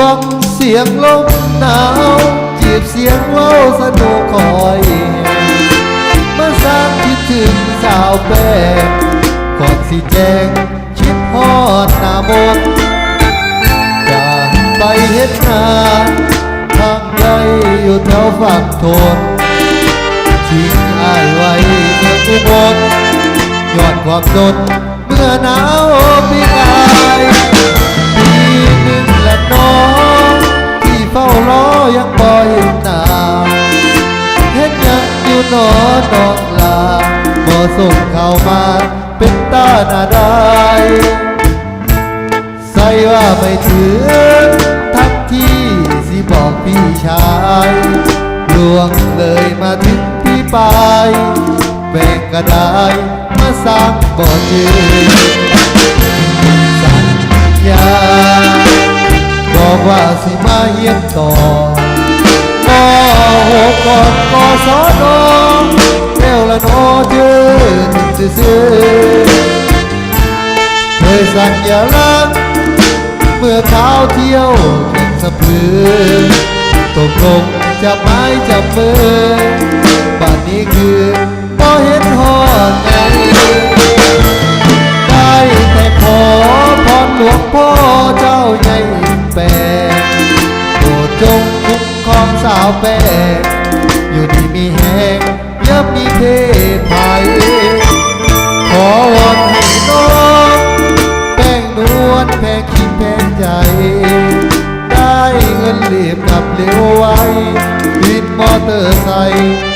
ฟังเสียงลมหนาว จีบเสียงเว้าสนุกคอยมาสร้างคิดถึงสาวแป้งก่อนสิแจ้งชิดฮอดหน้ามนจากไปเฮ็ดงานทางไกลอยู่แถวฝั่งทนทิ้งอายไว้เมื่ออุบลยอดความจนเมื่อหนาวปีกาย นอน้องลาบ่ส่งเข้ามาเป็นตาหน้าได้ใส่ว่าไม่ถึงทักที่สิบอกพี่ชายลวงเลยมาถึงพี่ปลายแบ่งก็ไดมาสร้างบ่เจอสัญญาบอกว่าสิมาเยี่ยมต่อมหกก่อนกสนเสัญญาลักเมื่อเท้าเที่ยวแข่งสะพือตกลงจะไม้จับมือป่านนี้คือพอเห็นหอดไงได้แต่ขอพรหลวงพ่อเจ้าใหญ่แปลโปรดจงคุ้มครองสาวแป้งอยู่ดีมีแหงย่ามีเพศภัย เดียวไววิดมอเตอร์ไซค์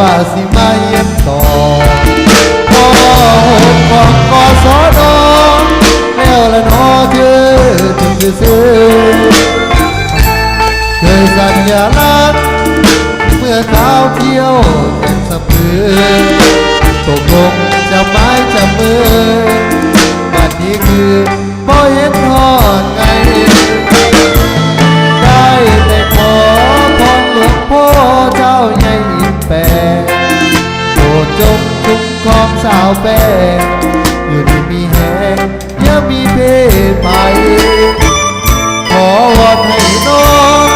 ว่าสิมาเยี่ยมต่อพอหกบอกกสอนแล้วละนอเธอถึงจะซื้อเคยสัญญาลักเมื่อเท้าเที่ยวแข่งสะพือตกลงจะไม้จะมือบัดนี้คือ สาวแป้งอยู่ดีมีแหงอย่ามีเพศไปขอวอนให้น้อง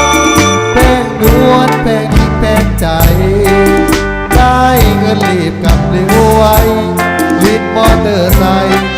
แป้งนวลแป้งยิ่งแป้งใจ ได้เงินรีบกลับเร็วไววินมอเตอร์ไซค์